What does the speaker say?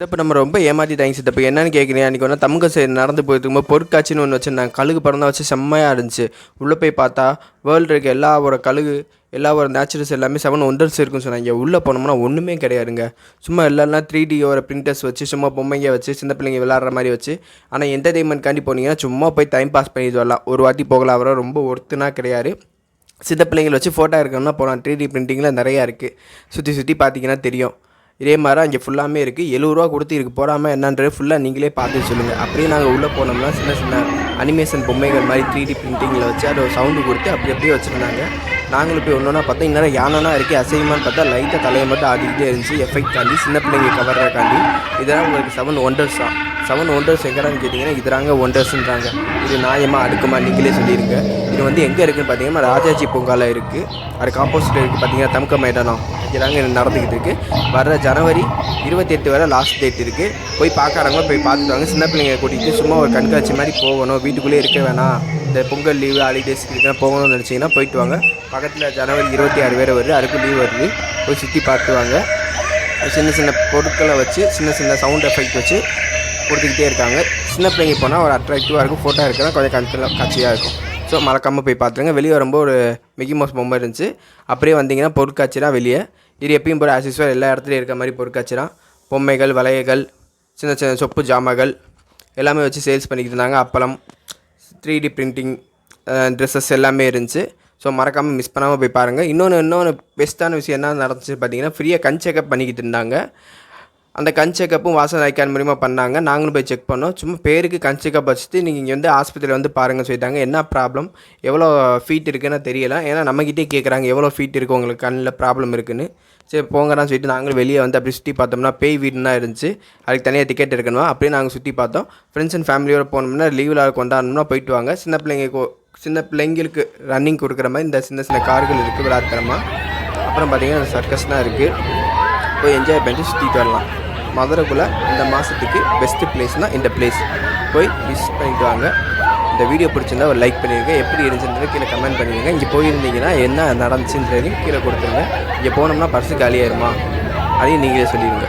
சித்தப்பு நம்ம ரொம்ப ஏமாற்றிட்டாங்க சித்தப்பு என்னன்னு கேட்குறீங்க அன்றைக்கி ஒன்று தமிழக சைடு நடந்து போயிட்டு இருக்கும்போது பொருட்காட்சின்னு ஒன்று வச்சுருந்தாங்க. கழுகு படம் வச்சு செம்மையாக இருந்துச்சு. உள்ளே போய் பார்த்தா வேர்ல்டு இருக்க எல்லா ஒரு கழுகு எல்லா ஒரு நேச்சுரல்ஸ் எல்லாமே செவன் ஒண்டர்ஸ் இருக்குன்னு சொன்னாங்க. உள்ளே போனோம்னா ஒன்றுமே கிடையாதுங்க. சும்மா எல்லாம் த்ரீ டியோட பிரிண்டர்ஸ் வச்சு சும்மா பொம்மைங்க வச்சு சின்ன பிள்ளைங்க விளாட்ற மாதிரி வச்சு. ஆனால் என்டர்டெயின்மெண்ட்காண்டி போனீங்கன்னா சும்மா போய் டைம் பாஸ் பண்ணிட்டு வரலாம். ஒரு வாட்டி போகலாம் அவரை ரொம்ப ஒர்த்துனா கிடையாது. சித்த பிள்ளைங்களை வச்சு ஃபோட்டோ எடுக்கணும்னா போகலாம் த்ரீ டி பிரிண்டிங்கில் நிறையா இருக்குது சுற்றி சுற்றி பார்த்தீங்கன்னா தெரியும். இதே மாதிரி அங்கே ஃபுல்லாமே இருக்குது எழுபது ரூபா கொடுத்து இதுக்கு போடாமல் என்னன்றது ஃபுல்லாக நீங்களே பார்த்து சொல்லுங்கள் அப்படியே நாங்கள் உள்ளே போனோம்னா சின்ன சின்ன அனிமேஷன் பொம்மைகள் மாதிரி த்ரீ டி பிரிண்டிங்கில் வச்சு அதை சவுண்டு கொடுத்து அப்படி அப்படியே வச்சுருந்தாங்க. நாங்களும் போய் ஒன்று ஒன்றா பார்த்தா இன்னும் யானனா இருக்குது அசைவமானு பார்த்தா லைட்டாக தலையை மட்டும் ஆடிக்கிட்டே இருந்துச்சு. எஃபெக்ட் காண்டி சின்ன பிள்ளைங்க கவர்றக்காண்டி இதெல்லாம் உங்களுக்கு செவன் ஒண்டர்ஸ் தான். செவன் ஒண்டர்ஸ் எங்கடான்னு கேட்டிங்கன்னா இதுதாங்க ஒண்டர்ஸ்ன்றாங்க இது நியாயமாக அடுக்குமா நீங்களே சொல்லியிருங்க இது வந்து எங்கே இருக்குன்னு பார்த்தீங்கன்னா ராஜாஜி பூங்காவில் இருக்குது அதுக்கு ஆப்போசிட் இருக்குது பார்த்தீங்கன்னா தமுக்க மைதானம். இதாங்க நடந்துக்கிட்டு இருக்குது வர்ற ஜனவரி இருபத்தெட்டு வரை லாஸ்ட் டேட் இருக்குது போய் பார்க்குறவங்க போய் பார்த்துட்டு வாங்க. சின்ன பிள்ளைங்க கூட்டிகிட்டு சும்மா ஒரு கண்காட்சி மாதிரி போகணும். வீட்டுக்குள்ளே இருக்க வேணாம். இந்த பொங்கல் லீவு ஹாலிடேஸ் இருக்குன்னா போகணும்னு நினச்சிங்கன்னா போயிட்டு வாங்க. பக்கத்தில் ஜனவரி இருபத்தி ஆறு பேர் வருது. அதுக்கு லீவ் வருது. போய் சுற்றி பார்த்து வாங்க. சின்ன சின்ன பொருட்களை வச்சு சின்ன சின்ன சவுண்ட் எஃபெக்ட் வச்சு கொடுத்துக்கிட்டே இருக்காங்க. சின்ன பிள்ளைங்க போனால் ஒரு அட்ராக்டிவாக இருக்கும் ஃபோட்டோ எடுக்கலாம் கொஞ்சம் கண்கள் காட்சியாக இருக்கும். ஸோ மறக்காமல் போய் பார்த்துருங்க வெளியே வரும்போது ஒரு மிக்கி மவுஸ் பொம்மை இருந்துச்சு. அப்படியே வந்தீங்கன்னா பொருட்காட்சி தான் வெளியே. இது எப்பயும் போகிற ஆசிஸ்வர் எல்லா இடத்துலையும் இருக்க மாதிரி பொருட்காட்சி தான் பொம்மைகள் வளையல்கள் சின்ன சின்ன சொப்பு ஜாமான்கள் எல்லாமே வச்சு சேல்ஸ் பண்ணிக்கிட்டு இருந்தாங்க. அப்பளம் த்ரீ டி பிரிண்டிங் ட்ரெஸ்ஸஸ் எல்லாமே இருந்துச்சு. ஸோ மறக்காமல் மிஸ் பண்ணாமல் போய் பாருங்கள் இன்னொன்று இன்னொன்று பெஸ்ட்டான விஷயம் என்ன நடந்துச்சு பார்த்தீங்கன்னா ஃப்ரீயாக கண் செக்அப் பண்ணிக்கிட்டு இருந்தாங்க. அந்த கண் செக்கப்பும் வாசல் ஐக்கான் மூலிமா பண்ணாங்க. நாங்களும் போய் செக் பண்ணோம். சும்மா பேருக்கு கண் செக்கப் வச்சுட்டு நீங்கள் இங்கே வந்து ஆஸ்பத்திரியில் வந்து பாருங்கள் சொல்லிட்டாங்க. என்ன ப்ராப்ளம் எவ்வளோ ஃபீட் இருக்குன்னு தெரியல. ஏன்னா நம்மக்கிட்டே கேட்குறாங்க எவ்வளோ ஃபீட் இருக்குது உங்களுக்கு? கண்ணில் ப்ராப்ளம் இருக்குன்னு. சரி போங்கடான்னு சொல்லிட்டு நாங்களும் வெளியே வந்து அப்படி சுற்றி பார்த்தோம்னா பேய் வீடுனா இருந்துச்சு. அதுக்கு தனியாக டிக்கெட் எடுக்கணும்? அப்படியே நாங்கள் சுற்றி பார்த்தோம். ஃப்ரெண்ட்ஸ் அண்ட் ஃபேமிலியோட போனோம்னா லீவில் கொண்டாடணும்னா போயிட்டு வாங்க. சின்ன பிள்ளைங்க சின்ன பிள்ளைங்களுக்கு ரன்னிங் கொடுக்குற மாதிரி இந்த சின்ன சின்ன கார்கள் இருக்குது விளையாட்டுத்தனமாக அப்புறம் பார்த்தீங்கன்னா சர்க்கஸ்லாம் இருக்குது போய் என்ஜாய் பண்ணிட்டு சுற்றிட்டு வரலாம். மதுரைக்குள்ளே இந்த மாதத்துக்கு பெஸ்ட்டு பிளேஸ்னால் இந்த பிளேஸ் போய் விசிட் பண்ணிட்டு வாங்க. இந்த வீடியோ பிடிச்சிருந்தா ஒரு லைக் பண்ணிடுங்க எப்படி இருந்துச்சுன்றது கீழே கமெண்ட் பண்ணிடுங்க இங்கே போயிருந்தீங்கன்னா என்ன நடந்துச்சுன்றதையும் கீழே கொடுத்துருங்க. இங்கே போனோம்னா பர்ஸு காலியாயிருமா? அதையும் நீங்களே சொல்லிடுங்க.